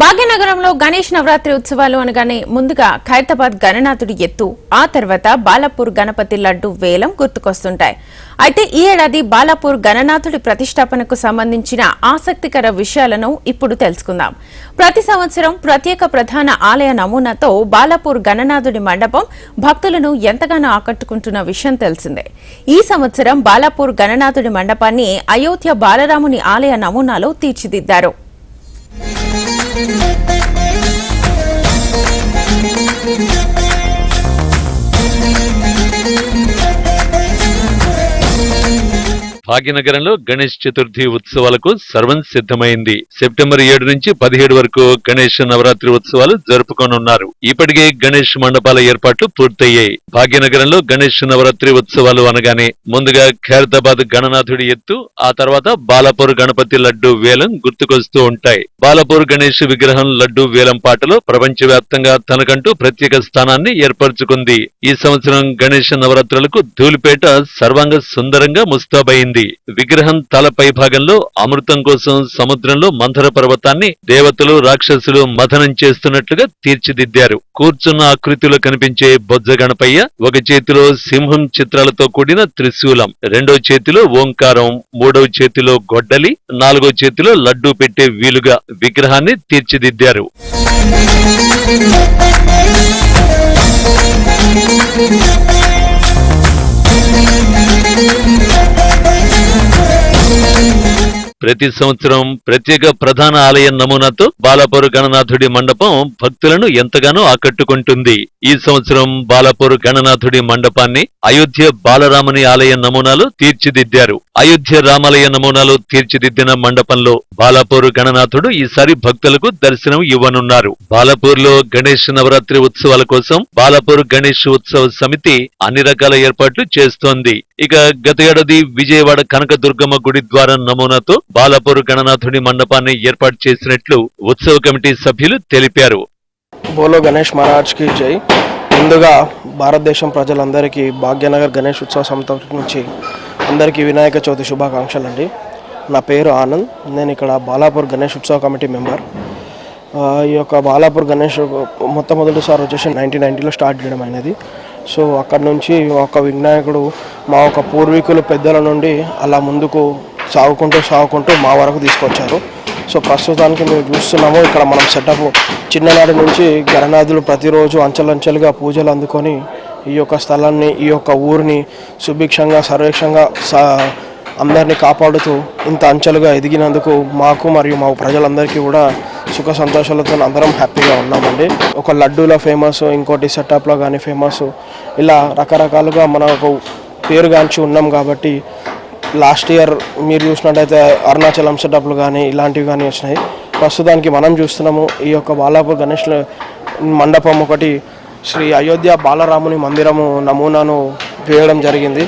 భాగ్యనగరంలో గణేష్ నవరాత్రి ఉత్సవాలు అనగానే ముందుగా ఖైరతాబాద్ గణనాథుడి ఎత్తు ఆ తర్వాత బాలాపూర్ గణపతి లడ్డు వేలం గుర్తుకొస్తుంటాయి. అయితే ఈ ఏడాది బాలాపూర్ గణనాథుడి ప్రతిష్టాపనకు సంబంధించిన ఆసక్తికర విషయాలను ఇప్పుడు తెలుసుకుందాం. ప్రతి సంవత్సరం ప్రత్యేక ప్రధాన ఆలయ నమూనాతో బాలాపూర్ గణనాథుడి మండపం భక్తులను ఎంతగానో ఆకట్టుకుంటున్న విషయం తెలిసిందే. ఈ సంవత్సరం బాలాపూర్ గణనాథుడి మండపాన్ని అయోధ్య బాలరాముని ఆలయ నమూనాలో తీర్చిదిద్దారు. Thank you. భాగ్యనగరంలో గణేష్ చతుర్థి ఉత్సవాలకు సర్వం సిద్ధమైంది. సెప్టెంబర్ ఏడు నుంచి పదిహేడు వరకు గణేష్ నవరాత్రి ఉత్సవాలు జరుపుకోనున్నారు. ఇప్పటికే గణేష్ మండపాల ఏర్పాట్లు పూర్తయ్యాయి. భాగ్యనగరంలో గణేష్ నవరాత్రి ఉత్సవాలు అనగానే ముందుగా ఖైరతాబాద్ గణనాథుడి ఎత్తు ఆ తర్వాత బాలాపూర్ గణపతి లడ్డు వేలం గుర్తుకొస్తూ ఉంటాయి. బాలాపూర్ గణేష్ విగ్రహం లడ్డు వేలం పాటలో ప్రపంచవ్యాప్తంగా తనకంటూ ప్రత్యేక స్థానాన్ని ఏర్పరచుకుంది. ఈ సంవత్సరం గణేష్ నవరాత్రులకు ధూలిపేట సర్వాంగ సుందరంగా ముస్తాబైంది. విగ్రహం తలపై భాగంలో అమృతం కోసం సముద్రంలో మంథర పర్వతాన్ని దేవతలు రాక్షసులు మథనం చేస్తున్నట్లుగా తీర్చిదిద్దారు. కూర్చున్న ఆకృతిలో కనిపించే బొజ్జ గణపయ్య ఒక చేతిలో సింహం చిత్రాలతో కూడిన త్రిశూలం రెండో చేతిలో ఓంకారం మూడవ చేతిలో గొడ్డలి నాలుగో చేతిలో లడ్డూ పెట్టే వీలుగా విగ్రహాన్ని తీర్చిదిద్దారు. ప్రతి సంవత్సరం ప్రత్యేక ప్రధాన ఆలయం నమూనాతో బాలాపూర్ గణనాథుడి మండపం భక్తులను ఎంతగానో ఆకట్టుకుంటుంది. ఈ సంవత్సరం బాలాపూర్ గణనాథుడి మండపాన్ని అయోధ్య బాలరాముని ఆలయ నమూనాలు తీర్చిదిద్దారు. అయోధ్య రామాలయ నమూనాలు తీర్చిదిద్దిన మండపంలో బాలాపూర్ గణనాథుడు ఈసారి భక్తులకు దర్శనం ఇవ్వనున్నారు. బాలాపూర్లో గణేష్ నవరాత్రి ఉత్సవాల కోసం బాలాపూర్ గణేష్ ఉత్సవ సమితి అన్ని రకాల ఏర్పాట్లు చేస్తోంది. ఇక గత ఏడాది విజయవాడ కనకదుర్గమ్మ గుడి ద్వారా నమూనాతో బాలాపూర్ గణనాథుడి మండపాన్ని ఏర్పాటు చేసినట్లు ఉత్సవ కమిటీ సభ్యులు తెలిపారు. బోలో గణేష్ మహారాజ్కి జై. ముందుగా భారతదేశం ప్రజలందరికీ భాగ్యనగర్ గణేష్ ఉత్సవ సమితి నుంచి అందరికీ వినాయక చవితి శుభాకాంక్షలు అండి నా పేరు ఆనంద్ నేను ఇక్కడ బాలాపూర్ గణేష్ ఉత్సవ కమిటీ మెంబర్. ఈ యొక్క బాలాపూర్ గణేష్ మొట్టమొదటిసారి వచ్చేసి నైన్టీన్ నైన్టీలో స్టార్ట్ చేయడం అనేది సో అక్కడ నుంచి ఒక వినాయకుడు మా ఒక పూర్వీకులు పెద్దల నుండి అలా ముందుకు సాగుకుంటూ సాగుకుంటూ మా వరకు తీసుకొచ్చారు. సో ప్రస్తుతానికి మేము చూస్తున్నాము ఇక్కడ మనం సెటప్ చిన్ననాటి నుంచి గణనాథులు ప్రతిరోజు అంచెలంచెలుగా పూజలు అందుకొని ఈ యొక్క స్థలాన్ని ఈ యొక్క ఊరిని సుభిక్షంగా సర్వేక్షంగా సా అందరినీ కాపాడుతూ ఇంత అంచెలుగా ఎదిగినందుకు మాకు మరియు మా ప్రజలందరికీ కూడా సుఖ సంతోషాలతో అందరం హ్యాపీగా ఉన్నామండి. ఒక లడ్డూలో ఫేమస్ ఇంకోటి సెటప్లో కానీ ఫేమస్ ఇలా రకరకాలుగా మనకు పేరుగాంచి ఉన్నాం కాబట్టి లాస్ట్ ఇయర్ మీరు చూసినట్టయితే అరుణాచలం సెటప్లు కానీ ఇలాంటివి కానీ వచ్చినాయి. ప్రస్తుతానికి మనం చూస్తున్నాము ఈ యొక్క బాలాపూర్ గణేష్ మండపం ఒకటి. శ్రీ అయోధ్య బాలరాముని మందిరము నమూనాను వేయడం జరిగింది.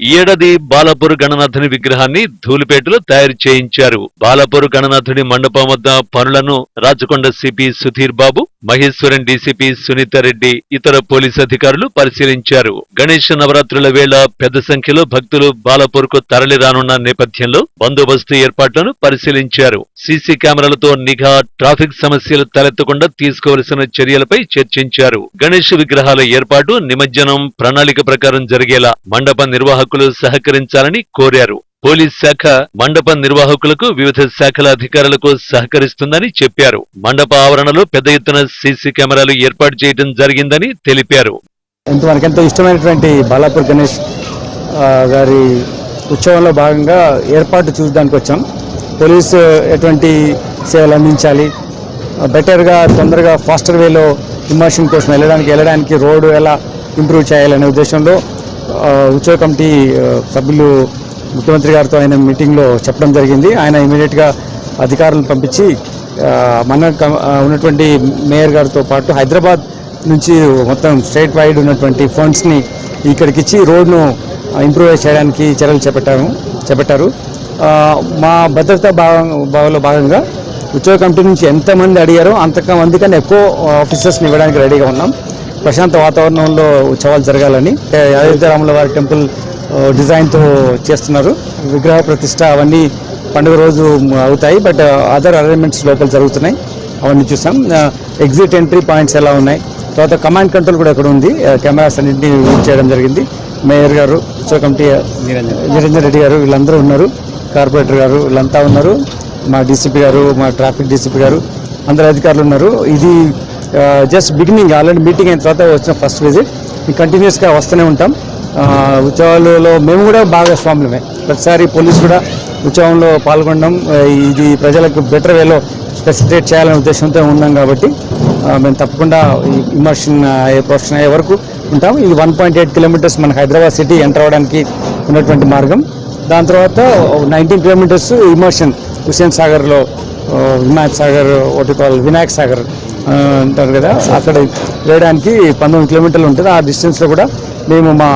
ఏడది ఏడాది బాలాపూర్ గణనాథుని విగ్రహాన్ని ధూళిపేటలో తయారు చేయించారు. బాలపూర్ గణనాథుని మండపం వద్ద పనులను రాచకొండ సిపి సుధీర్ బాబు మహేశ్వరం డీసీపీ సునీత రెడ్డి ఇతర పోలీసు అధికారులు పరిశీలించారు. గణేష్ నవరాత్రుల వేళ పెద్ద సంఖ్యలో భక్తులు బాలపూర్కు తరలిరానున్న నేపథ్యంలో బందోబస్తు ఏర్పాట్లను పరిశీలించారు. సీసీ కెమెరాలతో నిఘా ట్రాఫిక్ సమస్యలు తలెత్తకుండా తీసుకోవలసిన చర్యలపై చర్చించారు. గణేష్ విగ్రహాల ఏర్పాటు నిమజ్జనం ప్రణాళిక ప్రకారం జరిగేలా మండప నిర్వాహకులు సహకరించాలని కోరారు. పోలీస్ శాఖ మండప నిర్వాహకులకు వివిధ శాఖల అధికారులకు సహకరిస్తుందని చెప్పారు. మండప ఆవరణలో పెద్ద ఎత్తున సీసీ కెమెరాలు ఏర్పాటు చేయడం జరిగిందని తెలిపారు. ఎంతో మనకెంతో ఇష్టమైనటువంటి బాలాపూర్ గణేష్ గారి ఉత్సవంలో భాగంగా ఏర్పాటు చూడడానికి వచ్చాం. పోలీసు ఎటువంటి సేవలు అందించాలి బెటర్గా తొందరగా ఫాస్టర్ వేలో ఇమర్షన్ కోసం వెళ్ళడానికి వెళ్ళడానికి రోడ్డు ఎలా ఇంప్రూవ్ చేయాలనే ఉద్దేశంలో ఉత్సవ కమిటీ సభ్యులు ముఖ్యమంత్రి గారితో ఆయన మీటింగ్లో చెప్పడం జరిగింది. ఆయన ఇమీడియట్గా అధికారులను పంపించి మన ఉన్నటువంటి మేయర్ గారితో పాటు హైదరాబాద్ నుంచి మొత్తం స్టేట్ వైడ్ ఉన్నటువంటి ఫండ్స్ని ఇక్కడికి ఇచ్చి రోడ్ను ఇంప్రూవ్ చేయడానికి చర్యలు చేపట్టాము చేపట్టారు. మా భద్రతా భాగం భాగంలో భాగంగా ఉద్యోగ కమిటీ నుంచి ఎంతమంది అడిగారో అంతమంది కన్నా ఎక్కువ ఆఫీసర్స్ని ఇవ్వడానికి రెడీగా ఉన్నాం. ప్రశాంత వాతావరణంలో ఉత్సవాలు జరగాలని ఏ, అయోధ్య రాముల వారి టెంపుల్ డిజైన్తో చేస్తున్నారు. విగ్రహ ప్రతిష్ట అవన్నీ పండుగ రోజు అవుతాయి బట్ అదర్ అరేంజ్మెంట్స్ లోపల జరుగుతున్నాయి. అవన్నీ చూసాం. ఎగ్జిట్ ఎంట్రీ పాయింట్స్ ఎలా ఉన్నాయి? తర్వాత కమాండ్ కంట్రోల్ కూడా ఇక్కడ ఉంది. కెమెరాస్ అన్నింటినీ యూజ్ చేయడం జరిగింది. మేయర్ గారు ఉత్సవ కమిటీ నిరంజన్. రెడ్డి గారు వీళ్ళందరూ ఉన్నారు. కార్పొరేటర్ గారు వీళ్ళంతా ఉన్నారు. మా డీసీపీ గారు మా ట్రాఫిక్ డీసీపీ గారు అందరు అధికారులు ఉన్నారు. ఇది జస్ట్ బిగినింగ్ ఆల్రెడీ మీటింగ్ అయిన తర్వాత వచ్చిన ఫస్ట్ విజిట్ కంటిన్యూస్గా వస్తూనే ఉంటాం. ఉత్సవాలలో మేము కూడా భాగస్వాములమే ప్రతిసారి పోలీసు కూడా ఉత్సవంలో పాల్గొనడం ఇది ప్రజలకు బెటర్ వేలో ఫెసిలిటేట్ చేయాలనే ఉద్దేశంతో ఉన్నాం కాబట్టి మేము తప్పకుండా ఈ ఇమర్షన్ అయ్యే ప్రొఫెషన్ అయ్యే వరకు ఉంటాం ఇది వన్ పాయింట్ ఎయిట్ కిలోమీటర్స్ మన హైదరాబాద్ సిటీ ఎంటర్ అవ్వడానికి ఉన్నటువంటి మార్గం. దాని తర్వాత నైన్టీన్ కిలోమీటర్స్ ఇమర్షన్ హుస్సేన్ సాగర్లో ఆ, హిమాయత్ సాగర్ ఒకటి కాల్ వినాయక్ సాగర్ అంటారు కదా అక్కడ వేయడానికి పంతొమ్మిది కిలోమీటర్లు ఉంటుంది. ఆ డిస్టెన్స్లో కూడా మేము మా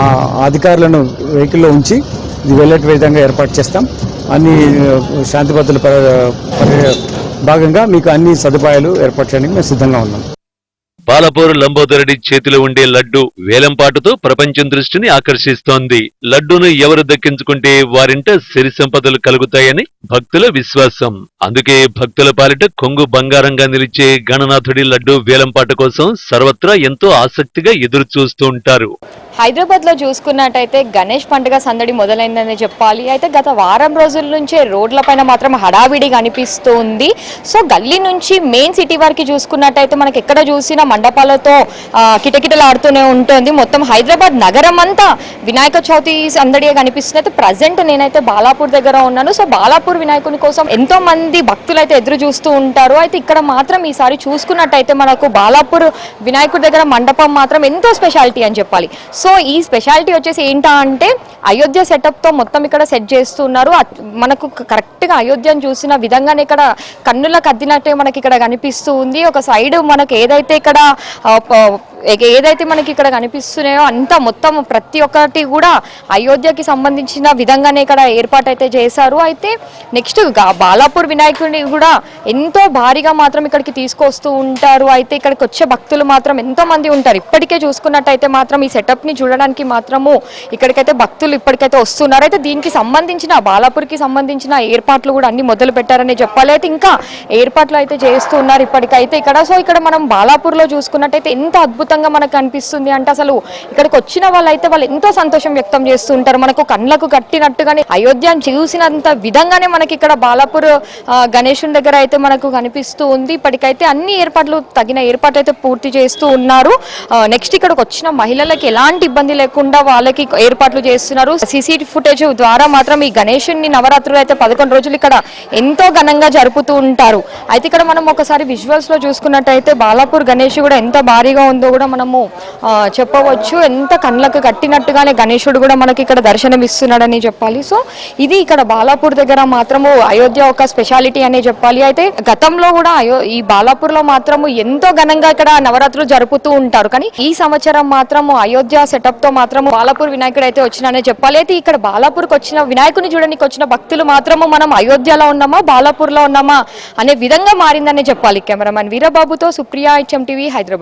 అధికారులను వెహికల్లో ఉంచి ఇది వెళ్ళే విధంగా ఏర్పాటు చేస్తాం. అన్ని శాంతి భద్రతల భాగంగా మీకు అన్ని సదుపాయాలు ఏర్పాటు చేయడానికి మేము సిద్ధంగా ఉన్నాం. పాలపూరు లంబోదరుడి చేతిలో ఉండే లడ్డు వేలంపాటుతో ప్రపంచం దృష్టిని ఆకర్షిస్తోంది. లడ్డూను ఎవరు దక్కించుకుంటే వారింట సిరి సంపదలు కలుగుతాయని భక్తుల విశ్వాసం. అందుకే భక్తుల పాలిట కొంగు బంగారంగా నిలిచే గణనాథుడి లడ్డు వేలంపాట కోసం సర్వత్రా ఎంతో ఆసక్తిగా ఎదురు చూస్తూ ఉంటారు. హైదరాబాద్లో చూసుకున్నట్టయితే గణేష్ పండుగ సందడి మొదలైందని చెప్పాలి. అయితే గత వారం రోజుల నుంచే రోడ్లపైన మాత్రం హడావిడి కనిపిస్తుంది. సో గల్లీ నుంచి మెయిన్ సిటీ వరకు చూసుకున్నట్టయితే మనకి ఎక్కడ చూసినా మండపాలతో కిటకిటలాడుతూనే ఉంటుంది. మొత్తం హైదరాబాద్ నగరం అంతా వినాయక చవితి సందడిగా కనిపిస్తుంది. అయితే ప్రజెంట్ నేనైతే బాలాపూర్ దగ్గర ఉన్నాను. సో బాలాపూర్ వినాయకుని కోసం ఎంతో మంది భక్తులు అయితే ఎదురు చూస్తూ ఉంటారు. అయితే ఇక్కడ మాత్రం ఈసారి చూసుకున్నట్టయితే మనకు బాలాపూర్ వినాయకుడి దగ్గర మండపం మాత్రం ఎంతో స్పెషాలిటీ అని చెప్పాలి. సో ఈ స్పెషాలిటీ వచ్చేసి ఏంటా అంటే అయోధ్య సెటప్తో మొత్తం ఇక్కడ సెట్ చేస్తున్నారు. మనకు కరెక్ట్గా అయోధ్యను చూసిన విధంగానే ఇక్కడ కన్నులకు అద్దినట్టే మనకి ఇక్కడ కనిపిస్తూ ఉంది. ఒక సైడ్ మనకి ఏదైతే ఇక్కడ ఏదైతే మనకి ఇక్కడ కనిపిస్తున్నాయో అంతా మొత్తం ప్రతి ఒక్కటి కూడా అయోధ్యకి సంబంధించిన విధంగానే ఇక్కడ ఏర్పాటు అయితే చేశారు. అయితే నెక్స్ట్ బాలాపూర్ వినాయకుడిని కూడా ఎంతో భారీగా మాత్రం ఇక్కడికి తీసుకొస్తూ ఉంటారు. అయితే ఇక్కడికి వచ్చే భక్తులు మాత్రం ఎంతో మంది ఉంటారు. ఇప్పటికే చూసుకున్నట్టయితే మాత్రం ఈ సెటప్ని చూడడానికి మాత్రము ఇక్కడికైతే భక్తులు ఇప్పటికైతే వస్తున్నారు. అయితే దీనికి సంబంధించిన బాలాపూర్కి సంబంధించిన ఏర్పాట్లు కూడా అన్ని మొదలు పెట్టారని చెప్పాలి. అయితే ఇంకా ఏర్పాట్లు అయితే చేస్తున్నారు ఇప్పటికైతే ఇక్కడ. సో ఇక్కడ మనం బాలాపూర్లో చూసుకున్నట్టయితే ఎంత అద్భుతంగా మనకు అనిపిస్తుంది. అంటే అసలు ఇక్కడికి వచ్చిన వాళ్ళైతే వాళ్ళు ఎంతో సంతోషం వ్యక్తం చేస్తూ ఉంటారు మనకు కళ్ళకు కట్టినట్టుగానే అయోధ్యను చూసినంత విధంగానే మనకి ఇక్కడ బాలాపూర్ గణేషుని దగ్గర అయితే మనకు కనిపిస్తూ ఉంది. ఇప్పటికైతే అన్ని ఏర్పాట్లు తగిన ఏర్పాట్లు అయితే పూర్తి చేస్తూ ఉన్నారు. నెక్స్ట్ ఇక్కడికి వచ్చిన మహిళలకి ఎలాంటి ఇబ్బంది లేకుండా వాళ్ళకి ఏర్పాట్లు చేస్తున్నారు. సీసీ ఫుటేజ్ ద్వారా మాత్రం ఈ గణేషుని నవరాత్రులు అయితే పదకొండు రోజులు ఇక్కడ ఎంతో ఘనంగా జరుపుతూ ఉంటారు. అయితే ఇక్కడ మనం ఒకసారి విజువల్స్లో చూసుకున్నట్టయితే బాలాపూర్ గణేష్ కూడా ఎంత భారీగా ఉందో కూడా మనము చెప్పవచ్చు. ఎంత కళ్ళకు కట్టినట్టుగానే గణేశుడు కూడా మనకి ఇక్కడ దర్శనం ఇస్తున్నాడని చెప్పాలి. సో ఇది ఇక్కడ బాలాపూర్ దగ్గర మాత్రము అయోధ్య ఒక స్పెషాలిటీ అనే చెప్పాలి. అయితే గతంలో కూడా అయో ఈ బాలాపూర్లో మాత్రము ఎంతో ఘనంగా ఇక్కడ నవరాత్రులు జరుపుతూ ఉంటారు. కానీ ఈ సంవత్సరం మాత్రము అయోధ్య సెటప్తో మాత్రము బాలాపూర్ వినాయకుడు అయితే వచ్చినానే చెప్పాలి. అయితే ఇక్కడ బాలాపూర్కి వచ్చిన వినాయకుని చూడడానికి వచ్చిన భక్తులు మాత్రము మనం అయోధ్యలో ఉన్నామా బాలాపూర్లో ఉన్నామా అనే విధంగా మారిందనే చెప్పాలి. కెమెరామెన్ వీరబాబుతో సుప్రియా హెచ్ఎం టీవీ హైదరాబాద్.